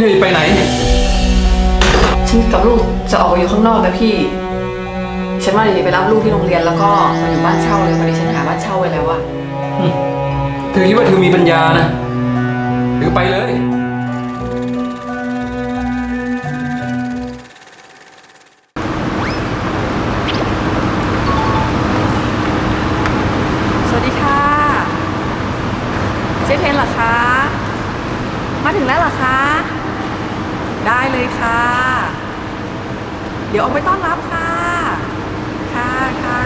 เฮ้ยไปไหน ฉันกับลูกจะออกไปอยู่ข้างนอกนะพี่ ฉันว่าเดี๋ยวไปรับลูกที่โรงเรียนแล้วก็มาอยู่บ้านเช่าเลยพอดีฉันหาบ้านเช่าไว้แล้วอะ เธอคิดว่าเธอมีปัญญานะเธอไปเลย มาถึงแล้วเหรอคะ ได้เลยค่ะ เดี๋ยวออกไปต้อนรับค่ะ ค่ะค่ะ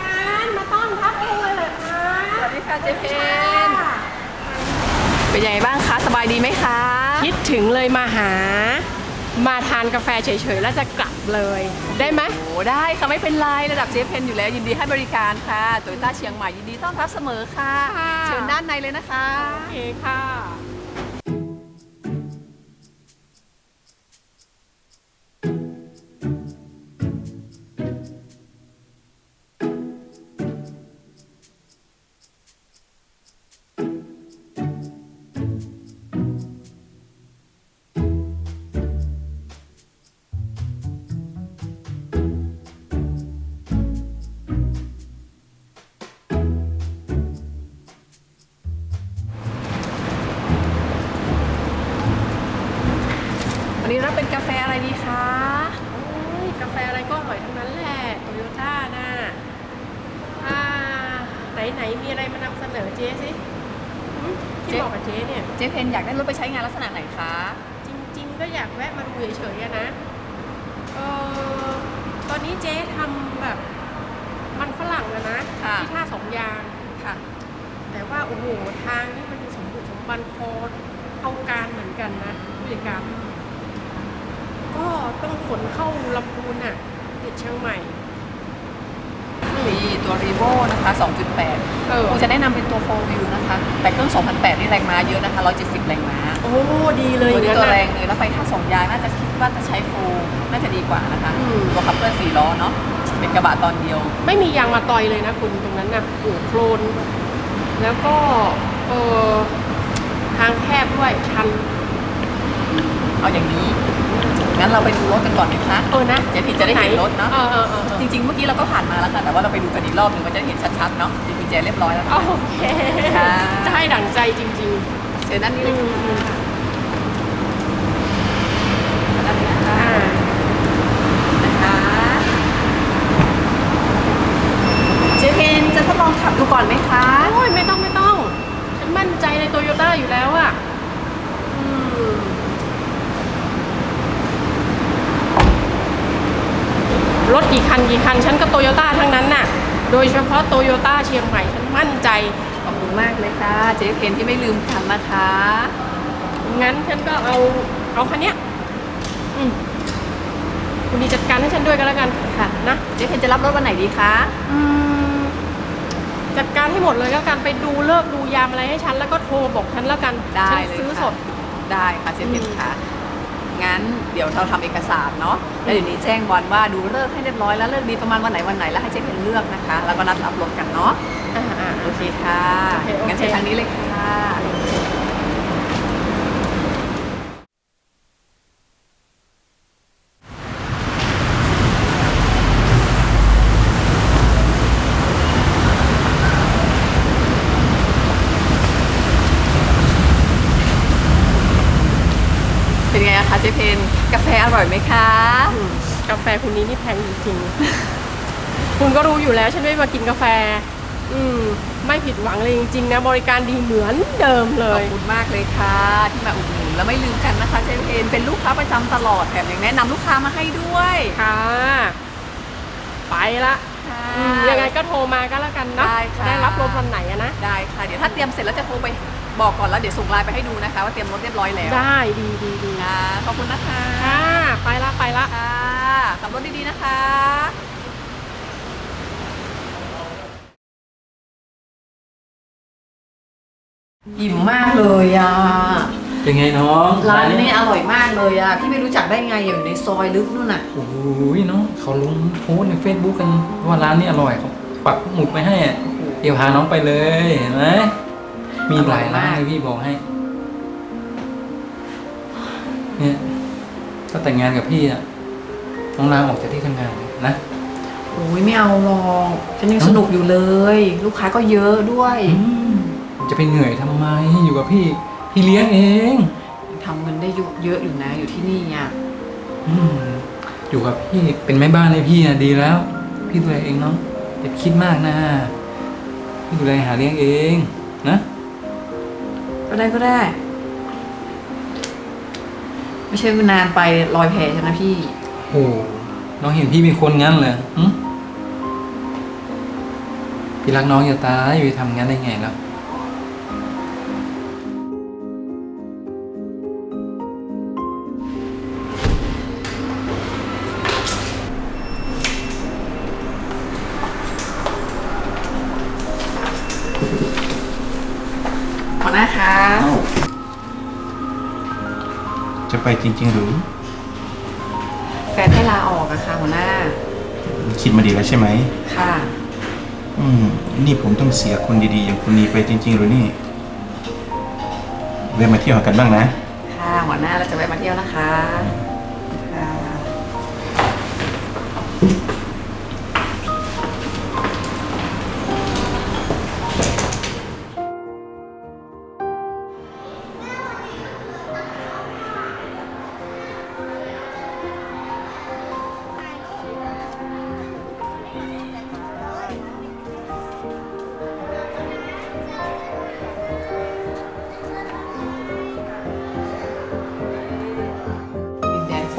การมาต้อนรับเองเลยเหรอคะสวัสดีค่ะเจ๊เพนเป็นยังไงบ้างคะ สบายดีไหมคะ คิดถึงเลยมาหา มาทานกาแฟเฉยๆ แล้วจะกลับเลย ได้ไหมโอ้ได้ค่ะไม่เป็นไรระดับเจ๊เพนอยู่แล้วยินดีให้บริการค่ะโตโยต้าเชียงใหม่ยินดีต้อนรับเสมอค่ะค่ะเชิญด้านในเลยนะคะ โอเคค่ะ นำเสนอเจ๊สิหืมที่บอกกับเจ๊เนี่ย เจ๊เพนอยากได้รถไปใช้งานลักษณะไหนคะ จริง ๆ ก็อยากแวะมาดูเฉยๆอะนะเออตอนนี้เจ๊ทำแบบ มันฝรั่งอะนะค่ะ ที่ท่าสองยาง ค่ะ แต่ว่าโอ้โหทางนี่มันสมบุกสมบันพอเอาการเหมือนกันนะผู้จัดการก็ต้องขนเข้าลำพูนอะติดเชียงใหม่ มีตัวรีโวนะคะ 2.8 เออ คงจะแนะนำเป็นตัว 4 wheel นะคะ แต่เครื่อง 2008 นี่แรงม้าเยอะนะคะ 170 แรงม้าโอ้ ดีเลยตัวนี้งั้นตัวน่ะแรงเลย แล้วไฟท่าสองยางน่าจะคิดว่าจะใช้ฟูลน่าจะดีกว่านะคะ อืม ตัวขับเคลื่อนสี่ล้อเนาะ เป็นกระบะตอนเดียว ไม่มียางมาตอยเลยนะคุณตรงนั้นน่ะโอ้โหโคลน แล้วก็เออทางแคบด้วยชัน เอาอย่างนี้ งั้นเราไปดูรถกันก่อนไหมคะเออนะเจ๊ผิดจะได้เห็นรถเนาะเออเออเออจริงๆเมื่อกี้เราก็ผ่านมาแล้วค่ะ แต่ว่าเราไปดูกันอีกรอบหนึ่งมันจะได้เห็นชัดๆเนาะมีกุญแจเรียบร้อยแล้วโอค่ะเคค่ะจะให้ดั่งใจจริงเชิญด้านนี้ๆเลอืยมอืมค่ะด้านนี้นะคะ อ่า นะคะเจ๊เพนจะทดลองขับดูก่อนไหมคะ โอ้ยไม่ต้องไม่ต้อง ฉันมั่นใจในโตโยต้าอยู่แล้วอะอืม รถกี่คันกี่คัน ฉันก็โตโยต้าทั้งนั้นน่ะ โดยเฉพาะโตโยต้าเชียงใหม่ ฉันมั่นใจ ขอบคุณมากเลยค่ะเจ๊เพนที่ไม่ลืมกันนะคะ งั้นฉันก็เอาเอาคันเนี้ยอืมคุณดีจัดการให้ฉันด้วยก็แล้วกันค่ะ นะเจ๊เพนจะรับรถวันไหนดีคะอืมจัดการให้หมดเลยก็แล้วกันไปดูเลิกษ์ดูยามอะไรให้ฉันแล้วก็โทรบอกฉันแล้วกันได้ฉันเลยซื้อค่ะ สด ได้ค่ะเจ๊เพนอืมค่ะ งั้นเดี๋ยวเราทำเอกสารเนาะแล้วเดี๋ยวนี้แจ้งบอลว่าดูเลิกษ์ให้เรียบร้อยแล้วเลิกษ์ดีประมาณวันไหนวันไหนแล้วให้เจ๊เพนเลือกนะคะ แล้วก็นัดรับรถกันเนาะอ่าอ่าโอเคค่ะโอเคโอเคงั้นเชิญทางนี้เลยค่ะ เป็นไงอะคะเจ๊เพนกาแฟอร่อยไหมคะอืมกาแฟคุณนี้นี่แพงจริงๆ คุณก็รู้อยู่แล้วฉันไม่มากินกาแฟ อืม ไม่ผิดหวังเลยจริงๆนะ บริการดีเหมือนเดิมเลขอย บคุณมากเลยค่ะ ที่มาอุดหนุนแล้วไม่ลืมกันนะคะเจ๊เพนเป็นลูกค้าประจำตลอดแถมยังแนะนำลูกค้ามาให้ด้วยค่ะ ไปละค่ะ อืมยังไงก็โทรมาก็แล้วกันนะได้ค่ะ ได้รับรถวันไหนอะนะ ได้ค่ะ เดี๋ยวถ้าเตรียมเสร็จแล้วจะโทรไป บอกก่อนแล้วเดี๋ยวส่งไลน์ไปให้ดูนะคะ ว่าเตรียมรถเรียบร้อยแล้วได้ดีดีดีค่ะขอบคุณนะคะค่ะไปละไปละค่ะขับรถดีๆนะคะอิ่มมากเลยอะเป็นไงน้องร้านนี้อร่อยมากเลยอะพี่ไม่รู้จักได้ไงอยู่ในซอยลึกนู่นน่ะโอ้ยน้องเขาลงโพสต์ในเฟซบุ๊กกันว่าร้านนี้อร่อยครับปักหมุดไว้ให้อะเดี๋ยวพาน้องไปเลยเห็นไหม มีหลายร้านเลยพี่บอกให้ เนี่ยถ้าแต่งงานกับพี่อะน้องลาออกจากที่ทำงานเลยนะโอ้ยไม่เอาหรอกฉันยังสนุกอยู่เลย ลูกค้าก็เยอะด้วยอืมจะไปเหนื่อยทำไมอยู่กับพี่ พี่เลี้ยงเอง ทำเงินได้เยอะเยอะอยู่นะอยู่ที่นี่อะอืมอยู่กับพี่เป็นแม่บ้านให้พี่อะดีแล้ว พี่ดูแลเองเนาะอย่าคิดมากนะ พี่ดูแลหาเลี้ยงเองนะ ก็ได้ก็ได้ ไม่ใช่ว่านานไปลอยแพฉันนะพี่ โอ้น้องเห็นพี่เป็นคนงั้นเลยพี่รักน้องอย่าตายอยู่ทำงั้นได้ไงแล้ว จะไปจริง ๆ หรือ แฟนให้ลาออกอะค่ะหัวหน้า คิดมาดีแล้วใช่ไหม ค่ะ อืม นี่ผมต้องเสียคนดีๆ อย่างคุณนีไปจริง ๆ หรือนี่เวยนมาเที่ยวกันบ้างนะ ค่ะหัวหน้าเราจะไปมาเที่ยวนะคะค่ะ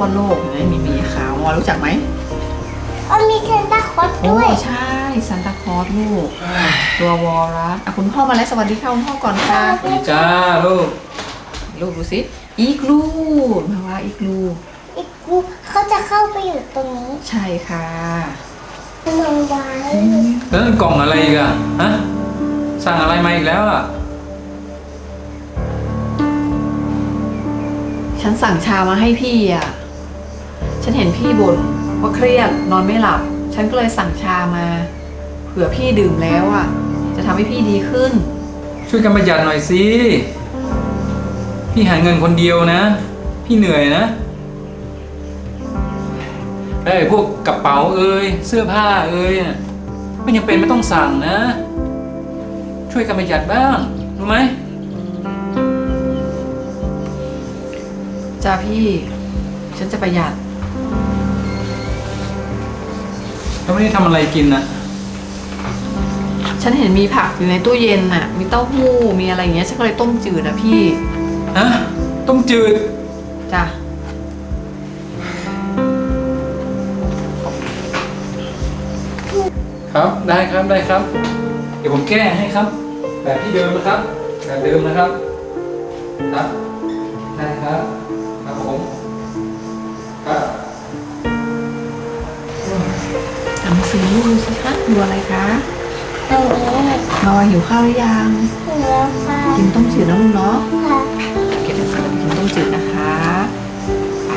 ดินแดนขั้วโลกเห็นไหมมีหมีขาวมอรู้จักไหมอ๋อมีเซนต้าคลอสโอ้ด้วยใช่ซันตาคลอสลูกตัววอลรัสอะคุณพ่อมาแล้วสวัสดีค่ะคุณพ่อก่อนค่ะ สวัสดีจ้าลูกลูกดูสิอีกลูมาว่าอีกลูอีกกูเขาจะเข้าไปอยู่ตรงนี้ใช่ค่ะนอนไว้แล้วนั่นกล่องอะไรอีกอะฮะสั่งอะไรมาอีกแล้วอะฉันสั่งชามาให้พี่อะ ฉันเห็นพี่บ่นว่าเครียดนอนไม่หลับ ฉันก็เลยสั่งชามาเผื่อพี่ดื่มแล้วอะ จะทำให้พี่ดีขึ้น ช่วยกันประหยัดหน่อยสิ พี่หาเงินคนเดียวนะ พี่เหนื่อยนะไอ้ยพวกกระเป๋าเอ้ยเสื้อผ้าเอ้ยน่ะไม่ยังเป็นไม่ต้องสั่งนะ ช่วยกันประหยัดบ้าง รู้ไหมจ้าพี่ ฉันจะประหยัด แล้วไม่ได้ทำอะไรกินนะฉันเห็นมีผักอยู่ในตู้เย็นน่ะ มีเต้าหู้ มีอะไรอย่างเงี้ย ฉันก็เลยต้มจืดนะพี่ฮะต้มจืด จ้ะ ครับ ได้ครับ ได้ครับ เดี๋ยวผมแก้ให้ครับ แบบที่เดิมนะครับ แบบเดิมนะครับ ครับ ได้ครับครับ สือลูกดูสิคะดูอะไรคะตรงนี้มาวาหิวข้าวหรือยังถึงแล้วค่ะกินต้มจืดนะลูกเนาะค่ะเก็บหนังสือไปกินต้มจืดนะคะไป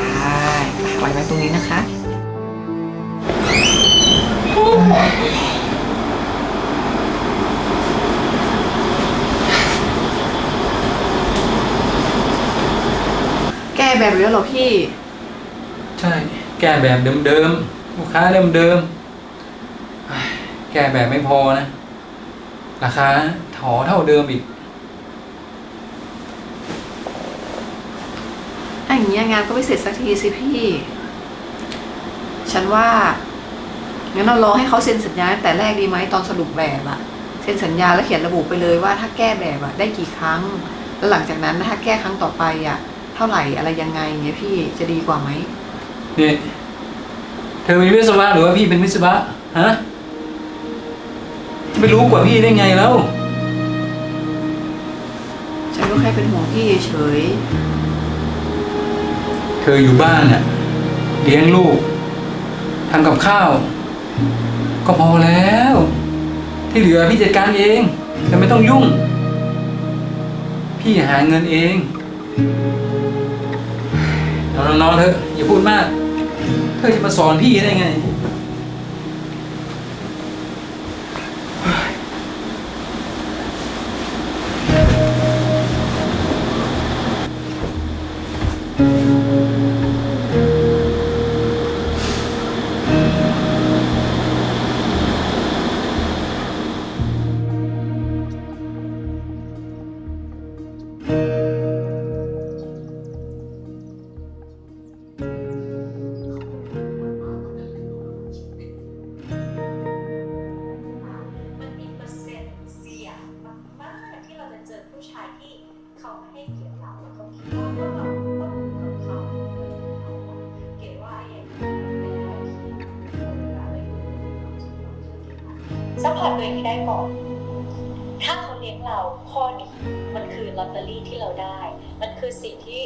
ไว้ไว้ตรงนี้นะคะแก้แบบนี้เหรอพี่ ใช่ แก้แบบเดิมๆ ลูกค้าเดิมๆเฮ้ย แก้แบบไม่พอนะ ราคาถอเท่าเดิมอีกถ้าอย่างนี้ยงานก็ไม่เสร็จสักทีสิพี่ ฉันว่างั้นเรารอให้เขาเซ็นสัญญาตั้งแต่แรกดีไหมตอนสรุปแบบอะเซ็นสัญญาแล้วเขียนระบุไปเลยว่าถ้าแก้แบบอะได้กี่ครั้ง แล้วหลังจากนั้นถ้าแก้ครั้งต่อไปอะเท่าไหร่อะไรยังไงเงี้ยพี่จะดีกว่าไหมนี่เธอเป็นวิศวะหรือว่าพี่เป็นวิศวะฮะจะ ไปรู้กว่าพี่ได้ไงแล้ว ฉันก็แค่เป็นห่วงพี่เฉยเธออยู่บ้านน่ะเลี้ยงลูกทำกับข้าว ก็พอแล้ว ที่เหลือพี่จัดการเองแต่ไม่ต้องยุ่ง พี่หาเงินเองนอนนอนๆเถอะอย่าพูดมาก เธอจะมาสอนพี่ได้ไง ตัวเองให้ได้ก่อน ถ้าเขาเลี้ยงเราข้อนี้มันคือลอตเตอรี่ที่เราได้ มันคือสิ่งที่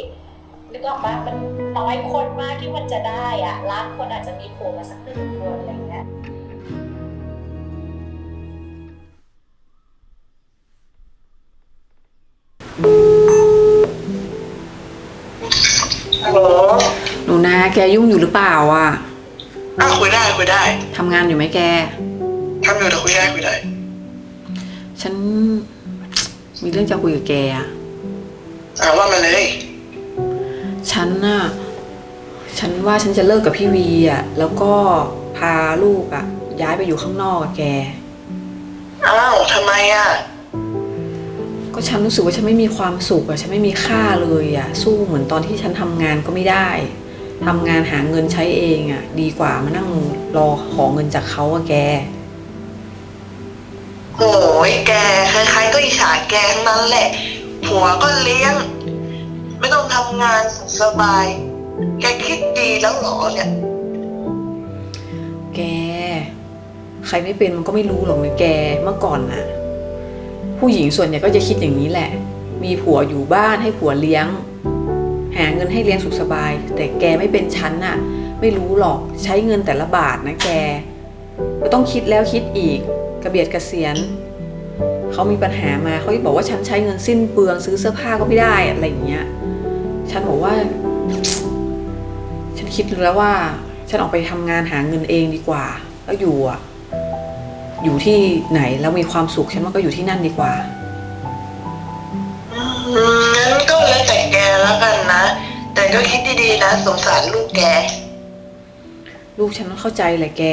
นึกออกมามันน้อยคนมากที่มันจะได้อะล้านคนอาจจะมีโผล่มาสักหนึ่งคนอะไรอย่างเงี้ยฮัลโหลหนูนาแกยุ่งอยู่หรือเปล่าอะอ้าวคุยได้คุยได้ทำงานอยู่ไหมแก ทำอยู่แต่คุยได้คุยได้ฉันมีเรื่องจะคุยกับแกอะอ่าว่ามาเลยฉันน่ะ ฉันว่าฉันจะเลิกกับพี่วีอะ แล้วก็พาลูกอะ ย้ายไปอยู่ข้างนอกกับแก อ้าวทำไมอะก็ฉันรู้สึกว่าฉันไม่มีความสุขอะฉันไม่มีค่าเลยอะสู้เหมือนตอนที่ฉันทำงานก็ไม่ได้ทำงานหาเงินใช้เองอะดีกว่ามานั่งรอขอเงินจากเขาอะแก โหยแกใครๆก็อิจฉาแกทั้งนั้นแหละ ผัวก็เลี้ยง ไม่ต้องทำงานส,สบาย แกคิดดีแล้วเหรอเนี่ย แก ใครไม่เป็นมันก็ไม่รู้หรอกนะแกเมื่อก่อนน่ะผู้หญิงส่วนใหญ่ก็จะคิดอย่างนี้แหละ มีผัวอยู่บ้านให้ผัวเลี้ยง หาเงินให้เลี้ยงสุขสบาย แต่แกไม่เป็นฉันน่ะ ไม่รู้หรอกใช้เงินแต่ละบาทนะแกก็ต้องคิดแล้วคิดอีก กระเบียดกระเสียนเขามีปัญหามาเขาบอกว่าฉันใช้เงินสิ้นเปลืองซื้อเสื้อผ้าก็ไม่ได้อะไรอย่างเงี้ย ฉันบอกว่า ฉันคิดแล้วว่า ฉันออกไปทำงานหาเงินเองดีกว่า แล้วอยู่อะ อยู่ที่ไหนแล้วมีความสุขฉันว่าก็อยู่ที่นั่นดีกว่าอืมงั้นก็แล้วแต่แกแล้วกันนะ แต่ก็คิดดีๆนะสงสารลูกแก ลูกฉันเข้าใจแหละแก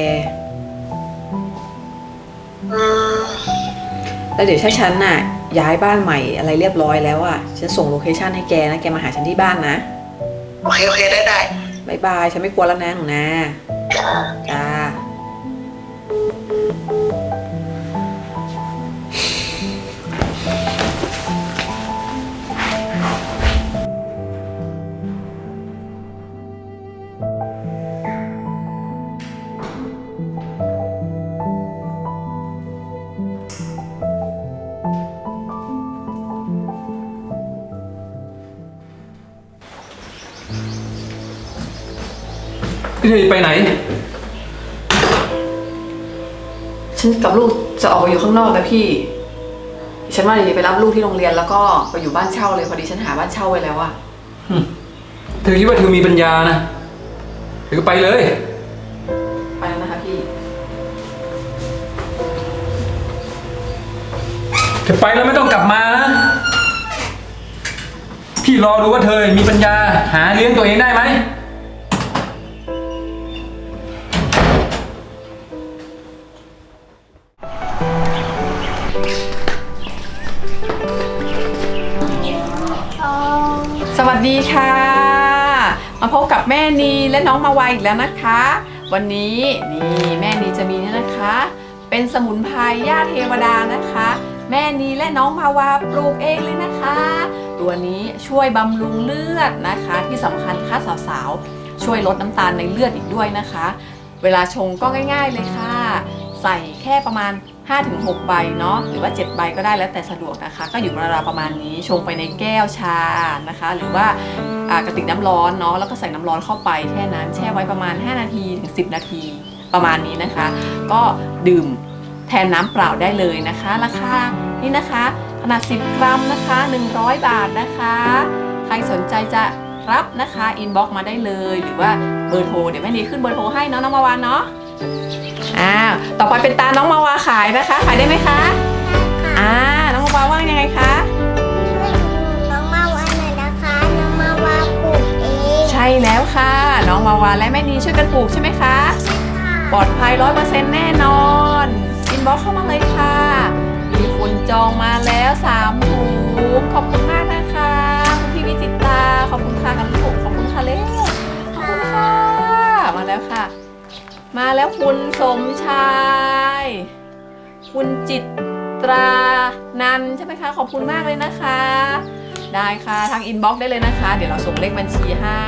แล้วเดี๋ยวถ้าฉันน่ะย้ายบ้านใหม่อะไรเรียบร้อยแล้วอะฉันส่งโลเคชันให้แกนะแกมาหาฉันที่บ้านนะโอเคโอเคได้ได้บายบายฉันไม่กลัวแล้วนะหนูนะจ้า เธอไปไหน ฉันกับลูกจะออกไปอยู่ข้างนอกนะพี่ ฉันว่าเดี๋ยวจะไปรับลูกที่โรงเรียนแล้วก็ไปอยู่บ้านเช่าเลยพอดีฉันหาบ้านเช่าไว้แล้วอะเธอคิดว่าเธอมีปัญญานะเธอก็ไปเลย ไปแล้วนะคะพี่ เธอไปแล้วไม่ต้องกลับมานะพี่รอดูว่าเธอมีปัญญาหาเลี้ยงตัวเองได้ไหม ค่ะ มาพบกับแม่นีและน้องมาวายอีกแล้วนะคะ วันนี้นี่แม่นีจะมีเนี่ยนะคะ เป็นสมุนไพรย่าเทวดานะคะ แม่นีและน้องมาวาปลูกเองเลยนะคะ ตัวนี้ช่วยบำรุงเลือดนะคะ ที่สำคัญค่ะสาวๆ ช่วยลดน้ำตาลในเลือดอีกด้วยนะคะ เวลาชงก็ง่าย ๆเลยค่ะ ใส่แค่ประมาณ 5-6 ใบเนาะหรือว่า 7 ใบก็ได้แล้วแต่สะดวกนะคะ ก็อยู่ราวๆประมาณนี้ชงไปในแก้วชานะคะ หรือว่ากระติกน้ำร้อนเนาะแล้วก็ใส่น้ำร้อนเข้าไปแค่นั้นแช่ไว้ประมาณ 5 นาทีถึง 10 นาทีประมาณนี้นะคะ ก็ดื่มแทนน้ำเปล่าได้เลยนะคะ ราคานี่นะคะขนาด 10 กรัมนะคะ 100 บาทนะคะ ใครสนใจจะรับนะคะอินบ็อกมาได้เลย หรือว่าเบอร์โทรเดี๋ยวแม่นีขึ้นเบอร์โทรให้เนาะน้องมาวานเนาะ อ้าวต่อไปเป็นตาน้องมาวาขายนะคะ ขายได้ไหมคะอ่าน้องมาวาว่างยังไงคะช่วยดูน้องมาวาหน่อยนะคะ น้องมาวาปลูกเองใช่แล้วค่ะ น้องมาวาและแม่นีช่วยกันปลูกใช่ไหมคะ ปลอดภัยร้อยเปอร์เซ็นต์แน่นอนอินบ็อกเข้ามาเลยค่ะ มีคนจองมาแล้วสามถุงขอบคุณมากนะคะคุณพี่วิจิตตาขอบคุณค่ะกันลูกขอบคุณค่ะเล็กขอบคุณค่ะมาแล้วค่ะ มาแล้วคุณสมชาย คุณจิตตรานันใช่ไหมคะ ขอบคุณมากเลยนะคะ ได้ค่ะทางอินบ็อกซ์ได้เลยนะคะ เดี๋ยวเราส่งเลขบัญชีให้